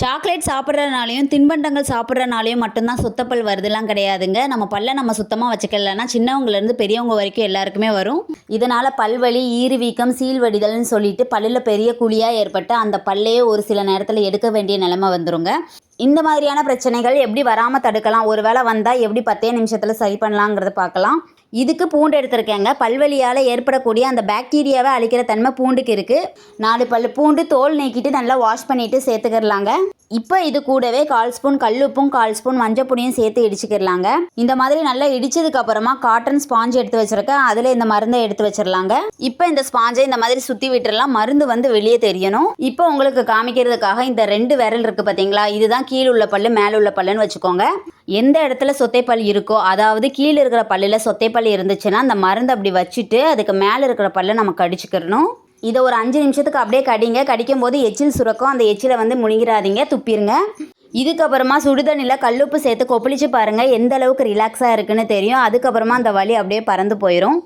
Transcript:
Chocolate சாப்பிட்றதுனாலையும் தின்பண்டங்கள் சாப்பிட்றனாலையும் மட்டும்தான் சுத்தப்பல் வருதுலாம் கிடையாதுங்க. நம்ம பல்லை நம்ம சுத்தமாக வச்சுக்கலன்னா சின்னவங்கலேருந்து பெரியவங்க வரைக்கும் எல்லாருக்குமே வரும். இதனால் பல்வலி ஈறுவீக்கம் சீழ்வடிதல்னு சொல்லிட்டு பல்லில் பெரிய குழியாக ஏற்பட்டு அந்த பல்லையே ஒரு சில நேரத்தில் எடுக்க வேண்டிய நிலைமை வந்துருங்க. இந்த மாதிரியான பிரச்சனைகள் எப்படி வராமல் தடுக்கலாம்? ஒரு வேளை வந்தால் எப்படி பத்தே நிமிஷத்தில் சரி பண்ணலாங்கிறத பார்க்கலாம். இதுக்கு பூண்டு எடுத்திருக்கேங்க. பல்வலியால் ஏற்படக்கூடிய அந்த பாக்டீரியாவை அழிக்கிற தன்மை பூண்டுக்கு இருக்குது நாலு பல் பூண்டு தோல் நீக்கிட்டு நல்லா வாஷ் பண்ணிவிட்டு சேர்த்துக்கிறலாங்க. இப்போ இது கூடவே கால் ஸ்பூன் கல்லுப்பும் கால் ஸ்பூன் மஞ்சப்பொடியும் சேர்த்து இடிச்சுக்கிடலாங்க இந்த மாதிரி நல்லா இடிச்சதுக்கு அப்புறமா காட்டன் ஸ்பாஞ்ச் எடுத்து வச்சிருக்கேன். அதில் இந்த மருந்தை எடுத்து வச்சிடலாங்க இப்போ இந்த ஸ்பாஞ்சை இந்த மாதிரி சுற்றி விட்டுறலாம். மருந்து வந்து வெளியே தெரியணும். இப்போ உங்களுக்கு காமிக்கிறதுக்காக இந்த ரெண்டு விரல் இருக்குது பார்த்தீங்களா இதுதான் கீழ் உள்ள பல்லு மேலே உள்ள பல்லுன்னு வச்சுக்கோங்க. எந்த இடத்துல சொத்தைப்பல் இருக்கோ அதாவது கீழே இருக்கிற பல்லில் சொத்தைப்பல் இருந்துச்சுன்னா அந்த மருந்து அப்படி வச்சுட்டு அதுக்கு மேலே இருக்கிற பல்லை நம்ம கடிச்சிக்கிறணும் இதை ஒரு அஞ்சு நிமிஷத்துக்கு அப்படியே கடிங்க. கடிக்கும் போது எச்சில் சுரக்கும். அந்த எச்சிலை வந்து முழுங்கிடாதீங்க துப்பிடுங்க இதுக்கப்புறமா சுடுதண்ணியில் கல்லுப்பு சேர்த்து கொப்பளிச்சு பாருங்கள் எந்த அளவுக்கு ரிலாக்ஸாக இருக்குன்னு தெரியும். அதுக்கப்புறமா அந்த வலி அப்படியே பறந்து போயிடும்